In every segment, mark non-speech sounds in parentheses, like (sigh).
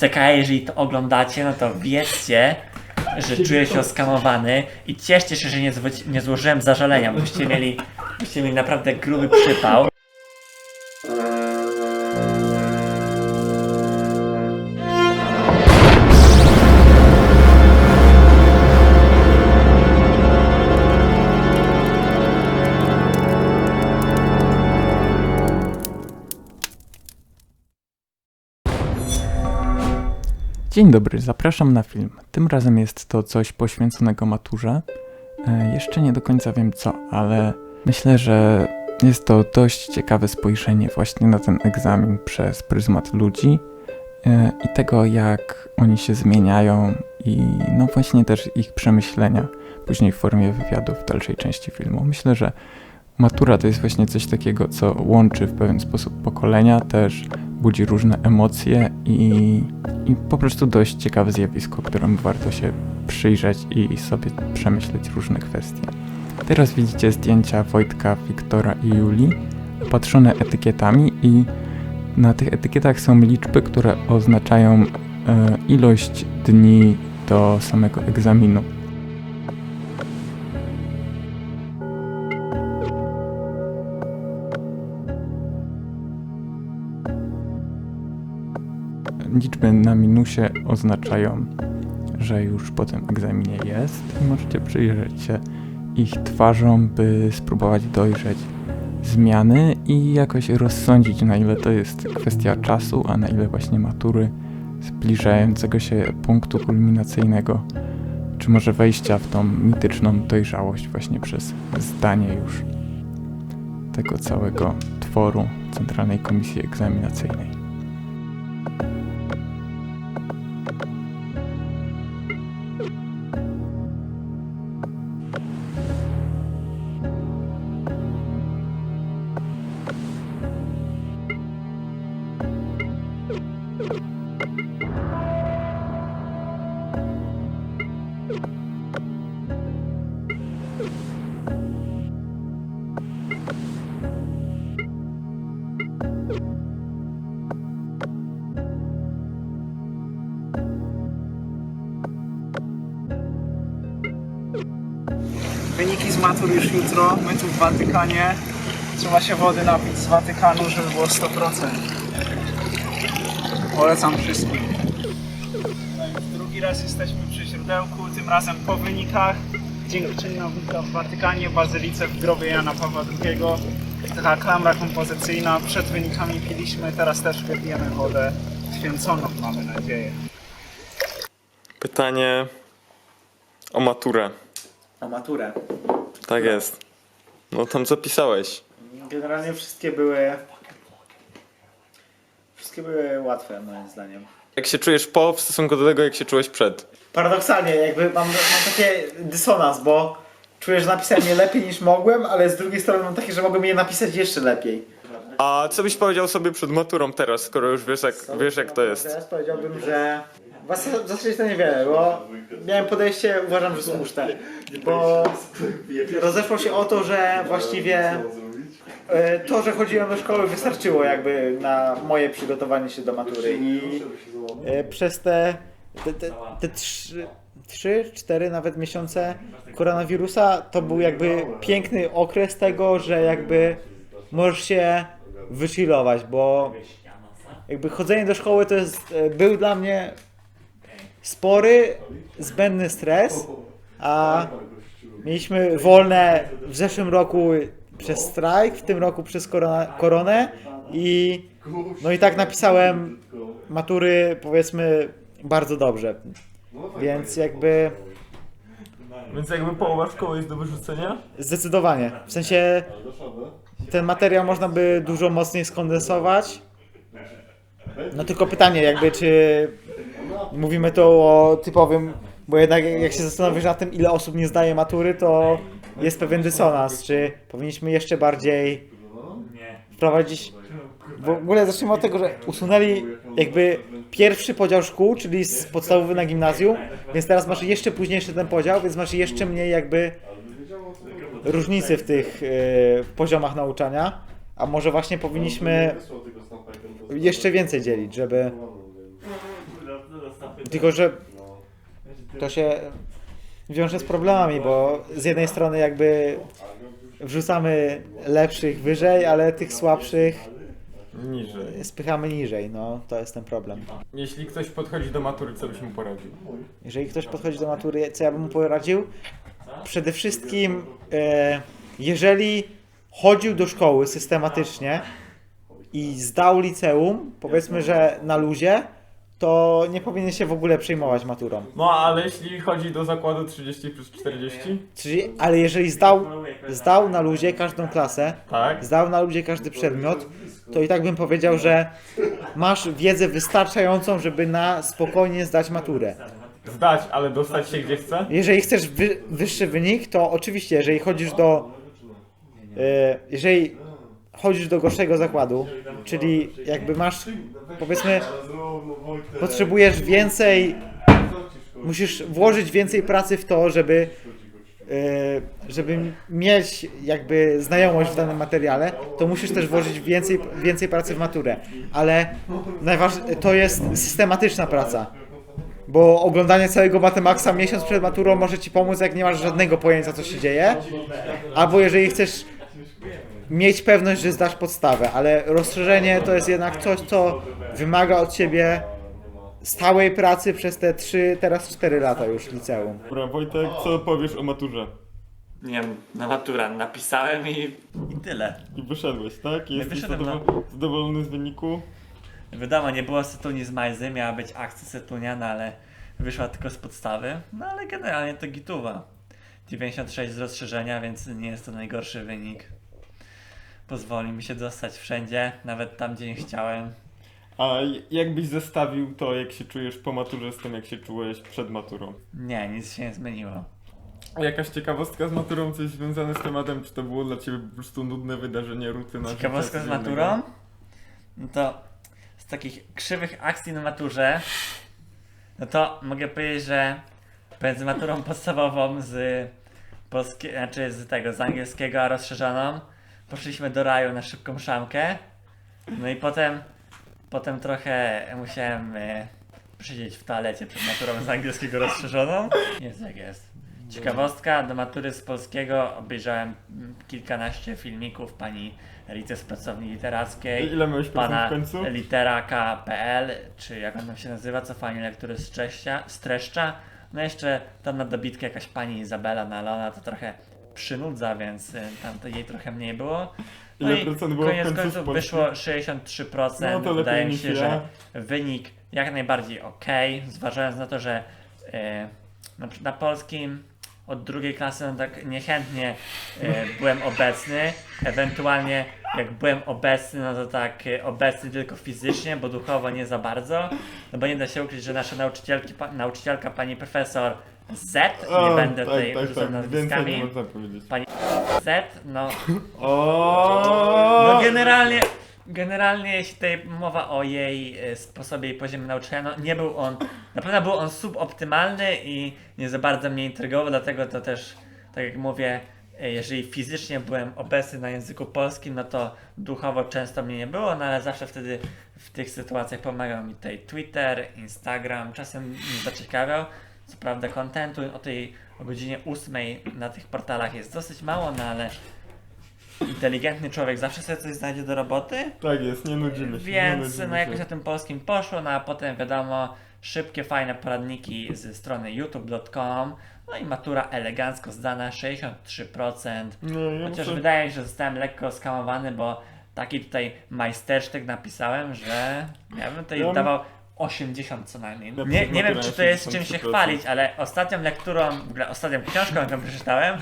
CK, jeżeli to oglądacie, no to wiedzcie, że czuję się oskamowany i cieszcie się, że nie, zwo- nie złożyłem zażalenia, bo byście mieli, byście mieli naprawdę gruby przypał. Dzień dobry, zapraszam na film. Tym razem jest to coś poświęconego maturze. E, jeszcze nie do końca wiem co, ale myślę, że jest to dość ciekawe spojrzenie właśnie na ten egzamin przez pryzmat ludzi e, i tego, jak oni się zmieniają i no właśnie też ich przemyślenia później w formie wywiadu w dalszej części filmu. Myślę, że matura to jest właśnie coś takiego, co łączy w pewien sposób pokolenia, też budzi różne emocje i i po prostu dość ciekawe zjawisko, któremu warto się przyjrzeć i sobie przemyśleć różne kwestie. Teraz widzicie zdjęcia Wojtka, Wiktora i Julii, opatrzone etykietami i na tych etykietach są liczby, które oznaczają e, ilość dni do samego egzaminu. Liczby na minusie oznaczają, że już po tym egzaminie jest możecie przyjrzeć się ich twarzom, by spróbować dojrzeć zmiany i jakoś rozsądzić, na ile to jest kwestia czasu, a na ile właśnie matury zbliżającego się punktu kulminacyjnego, czy może wejścia w tą mityczną dojrzałość właśnie przez zdanie już tego całego tworu Centralnej Komisji Egzaminacyjnej. Wyniki z matur już jutro, my tu w Watykanie. Trzeba się wody napić z Watykanu, żeby było 100%. Polecam wszystkim. Drugi raz jesteśmy przy źródełku, tym razem po wynikach. Dziękczynina wódka w Watykanie, bazylice w grobie Jana Pawła II. Taka klamra kompozycyjna. Przed wynikami piliśmy, teraz też wypijemy wodę święconą, mamy nadzieję. Pytanie o maturę. O maturę. Tak jest. No tam zapisałeś. Generalnie wszystkie były. Wszystkie były łatwe, moim zdaniem. Jak się czujesz po w stosunku do tego, jak się czułeś przed? Paradoksalnie, jakby mam, mam takie dysonans, bo czuję, że napisałem je lepiej niż mogłem, ale z drugiej strony mam takie, że mogłem je napisać jeszcze lepiej. A co byś powiedział sobie przed maturą teraz, skoro już wiesz jak, wiesz jak to jest? Teraz powiedziałbym, że w zas- w zasadzie to niewiele, bo miałem podejście, uważam, że słuszne, bo rozeszło się o to, że właściwie e, to, że chodziłem do szkoły wystarczyło jakby na moje przygotowanie się do matury. I e, przez te, te, te, te trzy, trzy, cztery nawet miesiące koronawirusa to był jakby piękny okres tego, że jakby możesz się wychillować, bo jakby chodzenie do szkoły to jest, e, był dla mnie spory, zbędny stres, a mieliśmy wolne w zeszłym roku przez strajk, w tym roku przez korona, koronę i no i tak napisałem matury powiedzmy bardzo dobrze. Więc jakby Więc jakby połowa szkoły jest do wyrzucenia? zdecydowanie. W sensie ten materiał można by dużo mocniej skondensować. No tylko pytanie jakby czy mówimy tu o typowym, bo jednak jak się zastanowisz nad tym ile osób nie zdaje matury to jest pewien dysonans, czy powinniśmy jeszcze bardziej wprowadzić w ogóle zacznijmy od tego, że usunęli jakby pierwszy podział szkół, czyli z podstawowy na gimnazjum, więc teraz masz jeszcze późniejszy ten podział, więc masz jeszcze mniej jakby różnicy w tych e, poziomach nauczania, a może właśnie powinniśmy jeszcze więcej dzielić, żeby Tylko, że to się wiąże z problemami, bo z jednej strony jakby wrzucamy lepszych wyżej, ale tych słabszych Niżej. spychamy niżej, no to jest ten problem. Jeśli ktoś podchodzi do matury, co byś mu poradził? Jeżeli ktoś podchodzi do matury, co ja bym mu poradził? Przede wszystkim, e, jeżeli chodził do szkoły systematycznie i zdał liceum, powiedzmy, że na luzie, to nie powinien się w ogóle przejmować maturą. No, ale jeśli chodzi do zakładu 30 plus 40? Czyli, ale jeżeli zdał, zdał na luzie każdą klasę, Tak. zdał na ludzie każdy przedmiot, to i tak bym powiedział, że masz wiedzę wystarczającą, żeby na spokojnie zdać maturę. Zdać, ale dostać się gdzie chce? Jeżeli chcesz wy, wyższy wynik, to oczywiście, jeżeli chodzisz do. E, jeżeli chodzisz do gorszego zakładu, czyli jakby masz, powiedzmy, potrzebujesz więcej, musisz włożyć więcej pracy w to, żeby, e, żeby mieć jakby znajomość w danym materiale, to musisz też włożyć więcej, więcej pracy w maturę. Ale to jest systematyczna praca. Bo oglądanie całego Matemaxa miesiąc przed maturą może ci pomóc, jak nie masz żadnego pojęcia, co się dzieje. Albo jeżeli chcesz mieć pewność, że zdasz podstawę, ale rozszerzenie to jest jednak coś, co wymaga od ciebie stałej pracy przez te 3, teraz 4 lata już liceum. Dobra, Wojtek, co powiesz o maturze? Nie wiem, na matura napisałem i, i tyle. I wyszedłeś, tak? Jesteś wyszedłem, zadowo- zadowolony z wyniku? Wiadomo, nie było Setuni z Majzy, miała być akcja Setunia, no ale wyszła tylko z podstawy. No ale generalnie to gituwa. 96 z rozszerzenia, więc nie jest to najgorszy wynik. Pozwoli mi się dostać wszędzie, nawet tam, gdzie nie chciałem. A jakbyś zestawił to, jak się czujesz po maturze z tym, jak się czułeś przed maturą? Nie, nic się nie zmieniło. A jakaś ciekawostka z maturą, coś związane z tematem? Czy to było dla Ciebie po prostu nudne wydarzenie, rutyna? Ciekawostka z maturą? No to z takich krzywych akcji na maturze, no to mogę powiedzieć, że między maturą podstawową z polskie, znaczy z tego, z angielskiego a rozszerzoną, poszliśmy do raju na szybką szamkę. No i potem, potem trochę musiałem e, przysiedzieć w toalecie przed maturą z angielskiego rozszerzoną. Jest jak jest. Ciekawostka, do matury z polskiego obejrzałem mm, kilkanaście filmików pani Rice z pracowni literackiej, Ile miałeś procent pana w końcu? literaka.pl, czy jak on tam się nazywa, co fajnie lektury streszcza, streszcza. No jeszcze tam na dobitkę jakaś pani Izabela Nalona to trochę przynudza, więc y, tam to jej trochę mniej było. No Ile i procent było w koniec końcu końców Polski? wyszło 63%. No to lepiej Wydaje mi niż się, ja. że wynik jak najbardziej ok, zważając na to, że e, na, na polskim od drugiej klasy no tak niechętnie e, byłem obecny. Ewentualnie jak byłem obecny, no to tak e, obecny tylko fizycznie, bo duchowo nie za bardzo. No bo nie da się ukryć, że nasza nauczycielki, pa, nauczycielka pani profesor Z, nie O, będę tak, tutaj tak, rzucał tak. Więcej nie nazwiskami, można powiedzieć. Z, no (laughs) O! no generalnie, generalnie jeśli tutaj mowa o jej e, sposobie i poziomie nauczania, no nie był on, na pewno był on suboptymalny i nie za bardzo mnie intrygował, dlatego to też, tak jak mówię, e, jeżeli fizycznie byłem obecny na języku polskim, no to duchowo często mnie nie było, no ale zawsze wtedy w tych sytuacjach pomagał mi tutaj Twitter, Instagram, czasem mnie zaciekawiał. Co prawda kontentu o tej o godzinie 8 na tych portalach jest dosyć mało, no ale inteligentny człowiek zawsze sobie coś znajdzie do roboty. Tak jest, nie nudzimy się. nie Więc nudzimy no jakoś się. na tym polskim poszło, no a potem wiadomo, szybkie, fajne poradniki ze strony youtube.com. No i matura elegancko zdana, 63%. Nie, ja Chociaż muszę... wydaje się, że zostałem lekko skamowany, bo taki tutaj majstersztyk napisałem, że ja bym tutaj Ja bym- dawał 80 co najmniej. Ja Nie, nie wiem, czy to jest czym 63%. się chwalić, ale ostatnią lekturą, w ogóle ostatnią książką, jaką przeczytałem,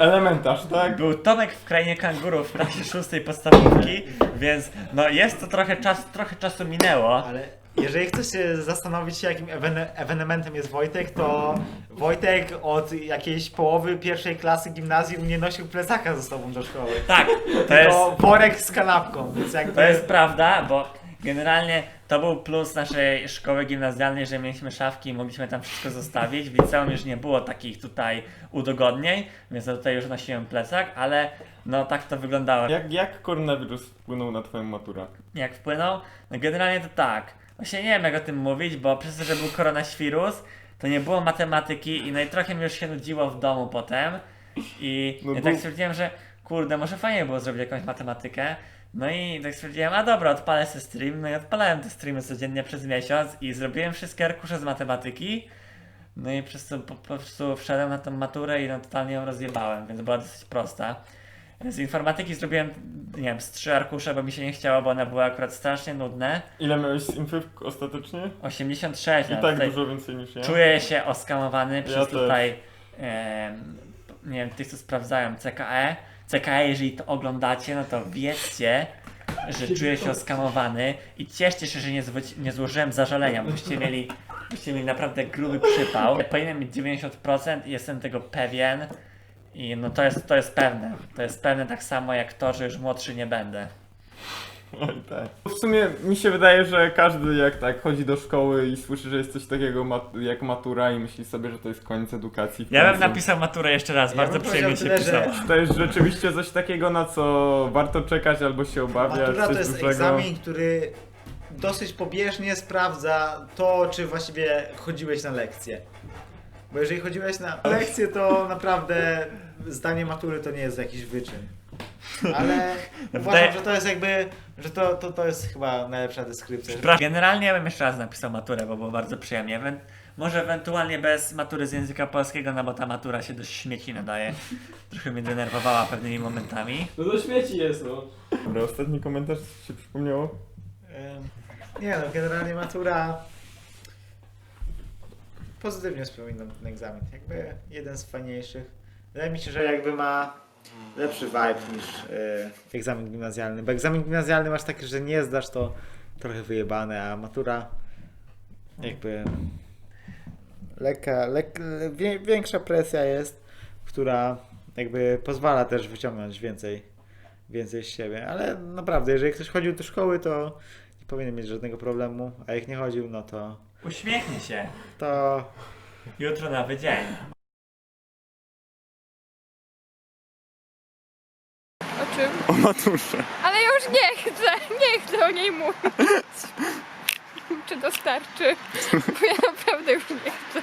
Elementarz, tak? był Tomek w Krainie Kangurów w klasie szóstej podstawówki, więc no jest to trochę, czas, trochę czasu minęło. Ale jeżeli chcesz się zastanowić, jakim ewen- ewenementem jest Wojtek, to Wojtek od jakiejś połowy pierwszej klasy gimnazjum nie nosił plecaka ze sobą do szkoły. Tak, to jest, To worek z kanapką, więc jakby... to jest prawda, bo generalnie to był plus naszej szkoły gimnazjalnej, że mieliśmy szafki i mogliśmy tam wszystko zostawić. W liceum już nie było takich tutaj udogodnień, więc ja tutaj już nosiłem plecak, ale no tak to wyglądało. Jak, jak koronawirus wpłynął na Twoją maturę? Jak wpłynął? No generalnie to tak. Właśnie nie wiem jak o tym mówić, bo przez to, że był koronaświrus, to nie było matematyki i no i trochę mi już się nudziło w domu potem. I No ja był- tak stwierdziłem, że kurde, może fajnie było zrobić jakąś matematykę. No i tak stwierdziłem, a dobra, odpalę sobie stream. No i odpalałem te streamy codziennie przez miesiąc i zrobiłem wszystkie arkusze z matematyki. No i przez to po, po prostu wszedłem na tą maturę i no totalnie ją rozjebałem, więc była dosyć prosta. Z informatyki zrobiłem, nie wiem, z trzy arkusze, bo mi się nie chciało, bo one były akurat strasznie nudne. Ile miałeś z infy ostatecznie? 86, I no, tak dużo więcej niż ja. czuję się oskamowany przez też. tutaj, em, nie wiem, tych co sprawdzają CKE. CKE, jeżeli to oglądacie, no to wiedzcie, że czuję się oskamowany i cieszcie się, że nie, zwo- nie złożyłem zażalenia, byście mieli, byście mieli naprawdę gruby przypał. Powinienem mieć 90% i jestem tego pewien. I no to jest, to jest pewne. To jest pewne tak samo jak to, że już młodszy nie będę. (laughs) Oj, tak. W sumie mi się wydaje, że każdy jak tak chodzi do szkoły i słyszy, że jest coś takiego mat- jak matura i myśli sobie, że to jest koniec edukacji. Ja bym napisał maturę jeszcze raz, Ja bardzo bym przyjemnie się powiedział tyle, pisało. To jest rzeczywiście coś takiego, na co warto czekać albo się obawiać. Matura coś to jest dużego. egzamin, który dosyć pobieżnie sprawdza to, czy właściwie chodziłeś na lekcje. Bo jeżeli chodziłeś na lekcje, to naprawdę zdanie matury to nie jest jakiś wyczyn. (laughs) Ale uważam, że to jest jakby, że to, to, to jest chyba najlepsza deskrypcja. Generalnie ja bym jeszcze raz napisał maturę, bo było bardzo przyjemnie. Ewen- może ewentualnie bez matury z języka polskiego, no bo ta matura się dość śmieci nadaje. Trochę mnie denerwowała pewnymi momentami. No do śmieci jest, no. Dobra, ostatni komentarz co się przypomniało? Ym, Nie no, generalnie matura pozytywnie wspominam ten egzamin. Jakby jeden z fajniejszych. Wydaje mi się, że jakby ma lepszy vibe niż y, egzamin gimnazjalny. Bo egzamin gimnazjalny masz taki, że nie zdasz to trochę wyjebane, a matura jakby lekka, lek, wie, większa presja jest, która jakby pozwala też wyciągnąć więcej, więcej z siebie. Ale naprawdę, jeżeli ktoś chodził do szkoły, to nie powinien mieć żadnego problemu, a jak nie chodził, no to Uśmiechnij się. to Jutro nowy dzień. Czym? O maturze. Ale ja już nie chcę, nie chcę o niej mówić. Czy to starczy? Bo ja naprawdę już nie chcę.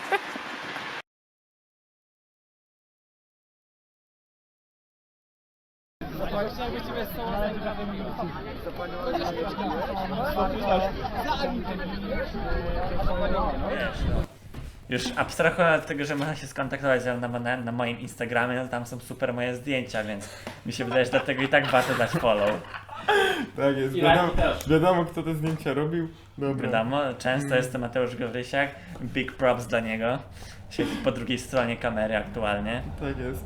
Już abstrahując od tego, że można się skontaktować ze mną na, na moim Instagramie, no tam są super moje zdjęcia, więc mi się wydaje, że dlatego i tak warto dać follow. Tak jest, I wiadomo, lajki też. wiadomo kto te zdjęcia robił. Dobra. Wiadomo, często jest to Mateusz Gawrysiak. Big props dla niego. Siedzi po drugiej stronie kamery aktualnie. Tak jest.